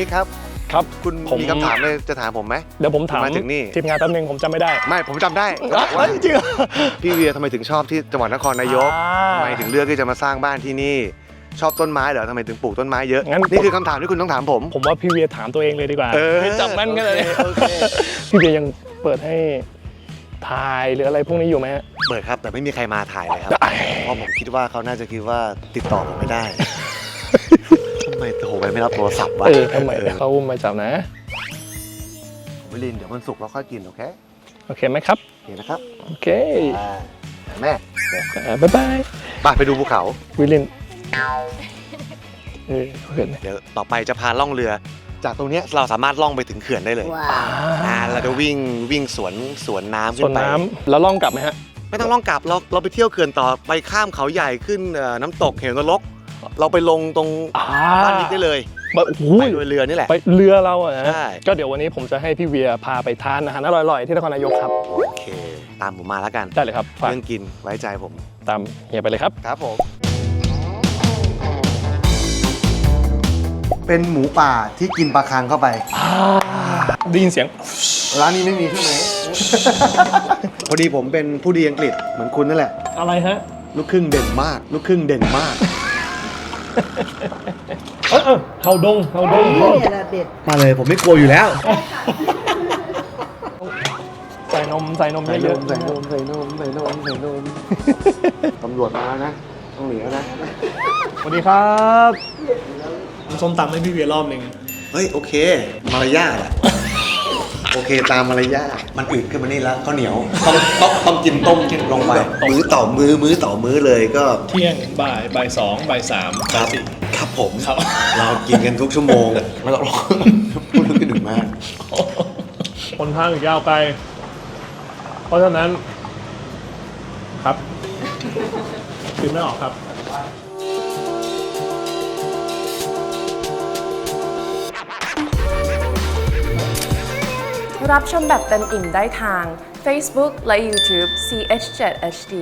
นิกครับ ครับคุณผมมีคำถามเลยจะถามผมไหมเดี๋ยวผมถามมาถึงนี่ทีมงานแป๊บนึงผมจำไม่ได้ ไม่ผมจำได้อะว่าเอ้ยจริงเหรอพี่เวียทำไมถึงชอบที่จังหวัดนครนายกอ่าทำไมถึงเลือกที่จะมาสร้างบ้านที่นี่ชอบต้นไม้เหรอทำไมถึงปลูกต้นไม้เยอะงั้นนี่คือคำถามที่คุณต้องถามผม ผมว่าพี่เวียถามตัวเองเลยดีกว่าเออไม่จับแม่นกันเลยโอเคโอเคพี่เวียยังเปิดให้ทายหรืออะไรพวกนี้อยู่ไหมฮะเปิดครับ แต่ไม่มีใครมาถ่ายเลยครับ เพราะผมคิดว่าเขาน่าจะคิดว่าติดต่อผมไม่ได้ ทำไมโทรไปไม่รับโทรศัพท์วะเออทำไมเออเขามาจับนะวิลินเดี๋ยวมันสุกร์เราค่อยกินโอเคโอเคไหมครับโอเคนะครับโอเคอ่าแม่อ่าบ๊ายบายไปไปดูภูเขาวิลลินเออเห็นไหมเดี๋ยวต่อไปจะพาล่องเรือ จากตรงเนี้ยเราสามารถล่องไปถึงเขื่อนได้เลยอ่าเราจะวิ่งวิ่งสวนสวนน้ำขึ้ส่วนนไปน้ำแล้วล่องกลับไหมฮะไม่ต้องล่องกลับเราเราไปเที่ยวเขื่อนต่อไปข้ามเขาใหญ่ขึ้นเอ่อน้ำตกเหวนรก เราไปลงตรงอ่าบ้านนิกได้เลยแบบโอ้โหไปโดยเรือนี่แหละ ไปเรือเราอะนะใช่ ก็เดี๋ยววันนี้ผมจะให้พี่เวียพาไปทานอาหารอร่อยๆที่นครนายกครับ โอเค ตามผมมาแล้วกัน ได้เลยครับฝากเรื่องกินไว้ใจผม ตามเฮียไปเลยครับ ครับผม เป็นหมูป่าที่กินปลาคังเข้าไป ได้ยินเสียง ร้านนี้ไม่มีใช่ไหม พอดีผมเป็นผู้ดีอังกฤษเหมือนคุณนั่นแหละ อะไรฮะ ลูกครึ่งเด่นมาก ลูกครึ่งเด่นมาก เออเออเฮาดงเฮาดงนี่แหละเด็ดมาเลยผมไม่กลัวอยู่แล้ว ใส่นมใส่นมใส่นเยอะมใส่นมใส่นมใส่นมใส่นมตำรวจมาแล้วนะ ต้องหนีแล้วนะสวัสดีครับส้มตำให้พี่เวียรอบหนึ่งเฮ้ย โอเค มารยาทอะโอ เคตามมารยาทมันอืดขึ้นมานี่แล้วข้าวเหนียวต้องต้องต้องกินต้มกินลงไปมื้อต่อมื้อมื้อต่อมื้อเลยก็เที่ยงบ่ายบ่ายสองบ่ายสามครับครับผมครับ เรากินกันทุกชั่วโมงไม่ต้องรอพูดถึงหนึ่งมากคนทางอีกยาวไกล เพราะฉะนั้น ครับคิดไม่ออกครับ รับชมแบบเต็มอิ่มได้ทาง Facebook และ YouTube CH7HD